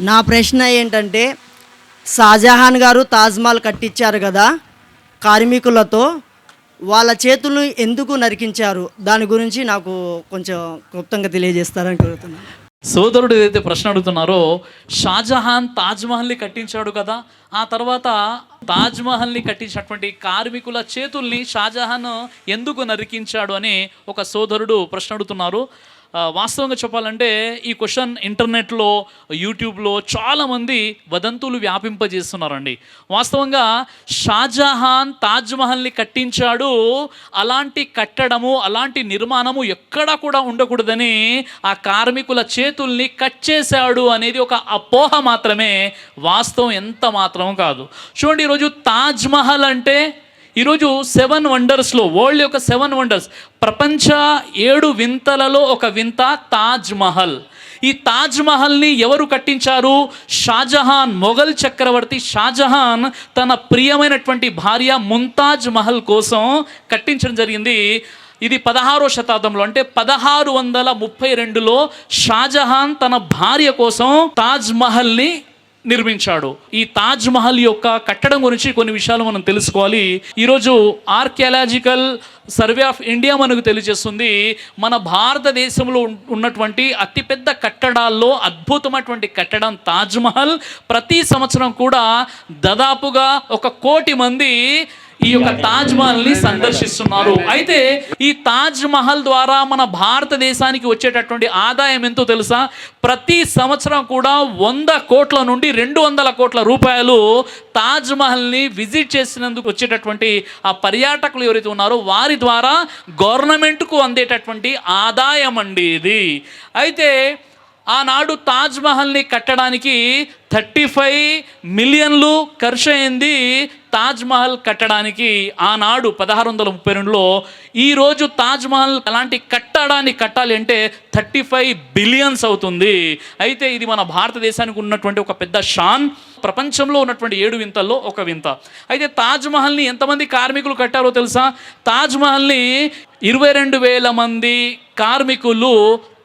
నా ప్రశ్న ఏంటంటే షాజహాన్ గారు తాజ్మహల్ కట్టించారు కదా కార్మికులతో వాళ్ళ చేతులు ఎందుకు నరికించారు? దాని గురించి నాకు కొంచెం క్లుప్తంగా తెలియజేస్తారని కోరుతున్నాను. సోదరుడు ఏదైతే ప్రశ్న అడుగుతున్నారో షాజహాన్ తాజ్మహల్ని కట్టించాడు కదా ఆ తర్వాత తాజ్మహల్ని కట్టించినటువంటి కార్మికుల చేతుల్ని షాజహాన్ ఎందుకు నరికించాడు అని ఒక సోదరుడు ప్రశ్న అడుగుతున్నారు. వాస్తవంగా చెప్పాలంటే ఈ క్వశ్చన్ ఇంటర్నెట్లో యూట్యూబ్లో చాలామంది వదంతులు వ్యాపింపజేస్తున్నారండి. వాస్తవంగా షాజహాన్ తాజ్మహల్ని కట్టించాడు. అలాంటి కట్టడము అలాంటి నిర్మాణము ఎక్కడా కూడా ఉండకూడదని ఆ కార్మికుల చేతుల్ని కట్ చేశాడు అనేది ఒక అపోహ మాత్రమే. వాస్తవం ఎంత మాత్రం కాదు. చూడండి ఈరోజు తాజ్మహల్ అంటే ఈరోజు సెవెన్ వండర్స్లో వరల్డ్ యొక్క సెవెన్ వండర్స్ ప్రపంచ ఏడు వింతలలో ఒక వింత తాజ్ మహల్. ఈ తాజ్ మహల్ని ఎవరు కట్టించారు? షాజహాన్ మొఘల్ చక్రవర్తి షాజహాన్ తన ప్రియమైనటువంటి భార్య ముంతాజ్ మహల్ కోసం కట్టించడం జరిగింది. ఇది పదహారో శతాబ్దంలో అంటే పదహారు వందల ముప్పై రెండులో షాజహాన్ తన భార్య కోసం తాజ్ మహల్ని నిర్మించాడు. ఈ తాజ్ మహల్ యొక్క కట్టడం గురించి కొన్ని విషయాలు మనం తెలుసుకోవాలి. ఈరోజు ఆర్కియాలజికల్ సర్వే ఆఫ్ ఇండియా మనకు తెలియజేస్తుంది. మన భారతదేశంలో ఉన్నటువంటి అతిపెద్ద కట్టడాల్లో అద్భుతమైనటువంటి కట్టడం తాజ్ మహల్. ప్రతి సంవత్సరం కూడా దాదాపుగా ఒక కోటి మంది ఈ యొక్క తాజ్ మహల్ని సందర్శిస్తున్నారు. అయితే ఈ తాజ్ మహల్ ద్వారా మన భారతదేశానికి వచ్చేటటువంటి ఆదాయం ఎంతో తెలుసా? ప్రతి సంవత్సరం కూడా వంద కోట్ల నుండి రెండు వందల కోట్ల రూపాయలు తాజ్ మహల్ని విజిట్ చేసినందుకు వచ్చేటటువంటి ఆ పర్యాటకులు ఎవరైతే ఉన్నారో వారి ద్వారా గవర్నమెంట్కు అందేటటువంటి ఆదాయం అండి ఇది. అయితే ఆనాడు తాజ్ మహల్ని కట్టడానికి థర్టీ ఫైవ్ మిలియన్లు ఖర్చు అయింది తాజ్మహల్ కట్టడానికి ఆనాడు పదహారు వందల ముప్పై రెండులో. ఈరోజు తాజ్మహల్ అలాంటి కట్టడాన్ని కట్టాలి అంటే థర్టీ ఫైవ్ బిలియన్స్ అవుతుంది. అయితే ఇది మన భారతదేశానికి ఉన్నటువంటి ఒక పెద్ద షాన్ ప్రపంచంలో ఉన్నటువంటి ఏడు వింతల్లో ఒక వింత. అయితే తాజ్మహల్ని ఎంతమంది కార్మికులు కట్టారో తెలుసా? తాజ్మహల్ని ఇరవై రెండు వేల మంది కార్మికులు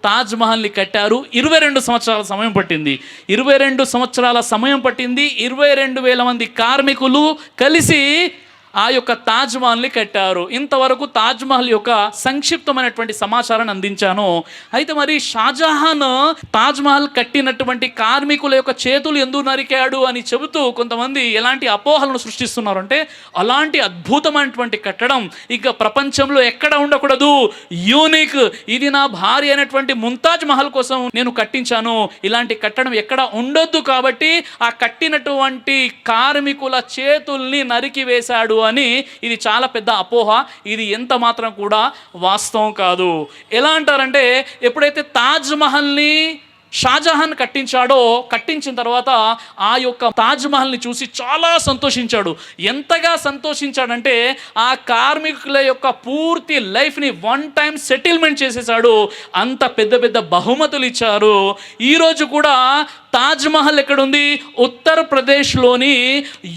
తాజ్ మహల్ని కట్టారు. ఇరవై రెండు సంవత్సరాల సమయం పట్టింది. ఇరవై రెండు సంవత్సరాల సమయం పట్టింది. ఇరవై రెండు వేల మంది కార్మికులు కలిసి ఆ యొక్క తాజ్ మహల్ని కట్టారు. ఇంతవరకు తాజ్ మహల్ యొక్క సంక్షిప్తమైనటువంటి సమాచారాన్ని అందించాను. అయితే మరి షాజహాన్ తాజ్ మహల్ కట్టినటువంటి కార్మికుల యొక్క చేతులు ఎందుకు నరికాడు అని చెబుతూ కొంతమంది ఎలాంటి అపోహలను సృష్టిస్తున్నారు అంటే అలాంటి అద్భుతమైనటువంటి కట్టడం ఇక ప్రపంచంలో ఎక్కడ ఉండకూడదు. యూనిక్. ఇది నా భార్య అయినటువంటి ముంతాజ్ మహల్ కోసం నేను కట్టించాను. ఇలాంటి కట్టడం ఎక్కడ ఉండొద్దు కాబట్టి ఆ కట్టినటువంటి కార్మికుల చేతుల్ని నరికి వేశాడు అని ఇది చాలా పెద్ద అపోహ. ఇది ఎంత మాత్రం కూడా వాస్తవం కాదు. ఎలా అంటారంటే ఎప్పుడైతే తాజ్ మహల్ని షాజహాన్ కట్టించాడో కట్టించిన తర్వాత ఆ యొక్క తాజ్ మహల్ని చూసి చాలా సంతోషించాడు. ఎంతగా సంతోషించాడంటే ఆ కార్మికుల యొక్క పూర్తి లైఫ్ని వన్ టైం సెటిల్మెంట్ చేసేసాడు. అంత పెద్ద పెద్ద బహుమతులు ఇచ్చారు. ఈరోజు కూడా తాజ్ మహల్ ఎక్కడుంది? ఉత్తరప్రదేశ్లోని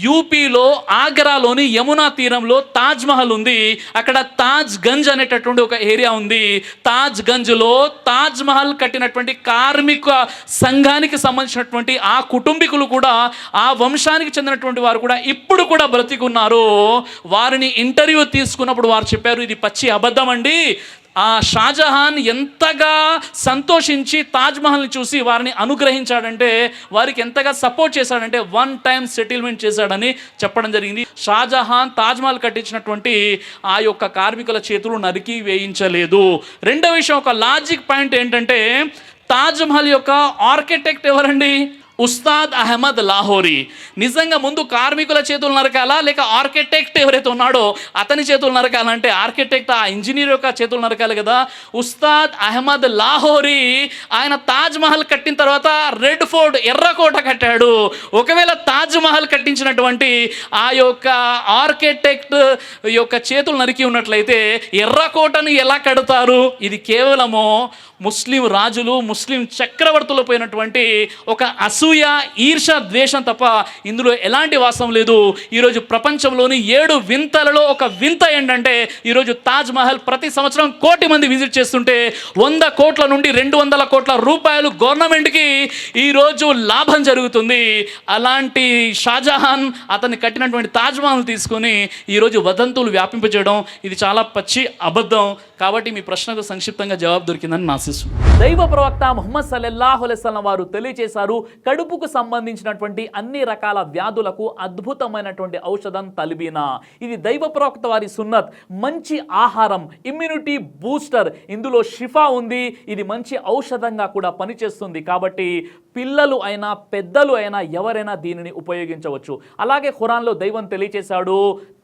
యూపీలో ఆగ్రాలోని యమునా తీరంలో తాజ్ మహల్ ఉంది. అక్కడ తాజ్ గంజ్ అనేటటువంటి ఒక ఏరియా ఉంది. తాజ్ గంజ్లో తాజ్ మహల్ కట్టినటువంటి కార్మిక సంఘానికి సంబంధించినటువంటి ఆ కుటుంబీకులు కూడా ఆ వంశానికి చెందినటువంటి వారు కూడా ఇప్పుడు కూడా బ్రతికున్నారు. వారిని ఇంటర్వ్యూ తీసుకున్నప్పుడు వారు చెప్పారు ఇది పచ్చి అబద్ధం అండి. ఆ షాజహాన్ ఎంతగా సంతోషించి తాజ్మహల్ని చూసి వారిని అనుగ్రహించాడంటే వారికి ఎంతగా సపోర్ట్ చేశాడంటే వన్ టైం సెటిల్మెంట్ చేశాడని చెప్పడం జరిగింది. షాజహాన్ తాజ్మహల్ కట్టించినటువంటి ఆ యొక్క కార్మికుల చేతులు నరికి వేయించలేదు. రెండో విషయం ఒక లాజిక్ పాయింట్ ఏంటంటే తాజ్మహల్ యొక్క ఆర్కిటెక్ట్ ఎవరండి? ఉస్తాద్ అహ్మద్ లాహోరీ. నిజంగా ముందు కార్మికుల చేతులు నరకాలా? లేక ఆర్కిటెక్ట్ ఎవరైతే ఉన్నాడో అతని చేతులు నరకాలంటే ఆర్కిటెక్ట్ ఆ ఇంజనీర్ యొక్క చేతులు నరకాలి కదా. ఉస్తాద్ అహ్మద్ లాహోరీ ఆయన తాజ్ మహల్ కట్టిన తర్వాత రెడ్ ఫోర్ట్ ఎర్రకోట కట్టాడు. ఒకవేళ తాజ్ మహల్ కట్టించినటువంటి ఆ యొక్క ఆర్కిటెక్ట్ యొక్క చేతులు నరికి ఉన్నట్లయితే ఎర్రకోటను ఎలా కడతారు? ఇది కేవలము ముస్లిం రాజులు ముస్లిం చక్రవర్తులు పోయినటువంటి ఒక అసూయ ఈర్ష ద్వేషం తప్ప ఇందులో ఎలాంటి వాస్తవం లేదు. ఈరోజు ప్రపంచంలోని ఏడు వింతలలో ఒక వింత ఏంటంటే ఈరోజు తాజ్ మహల్ ప్రతి సంవత్సరం కోటి మంది విజిట్ చేస్తుంటే వంద కోట్ల నుండి రెండు వందల కోట్ల రూపాయలు గవర్నమెంట్కి ఈరోజు లాభం జరుగుతుంది. అలాంటి షాజహాన్ అతన్ని కట్టినటువంటి తాజ్ మహల్ తీసుకొని ఈరోజు వదంతులు వ్యాపింపజేయడం ఇది చాలా పచ్చి అబద్ధం. కాబట్టి మీ ప్రశ్నకు సంక్షిప్తంగా జవాబు దొరికిందని నా దైవ ప్రవక్త ముహమ్మద్ సల్లల్లాహు వారు తెలియజేశారు కడుపుకు సంబంధించినటువంటి అన్ని రకాల వ్యాధులకు అద్భుతమైనటువంటి ఔషధం తలిబీనా. ఇది దైవ ప్రవక్త వారి సున్నత్. మంచి ఆహారం ఇమ్యూనిటీ బూస్టర్ ఇందులో షిఫా ఉంది. ఇది మంచి ఔషధంగా కూడా పనిచేస్తుంది. కాబట్టి పిల్లలు అయినా పెద్దలు అయినా ఎవరైనా దీనిని ఉపయోగించవచ్చు. అలాగే ఖురాన్లో దైవం తెలియచేశాడు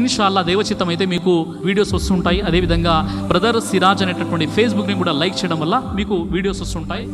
ఇన్షాల్లా దేవచిత్తం అయితే మీకు వీడియోస్ వస్తుంటాయి. అదేవిధంగా బ్రదర్ సిరాజ్ అనేటటువంటి ఫేస్బుక్ని కూడా లైక్ చేయడం వల్ల మీకు వీడియోస్ వస్తుంటాయి.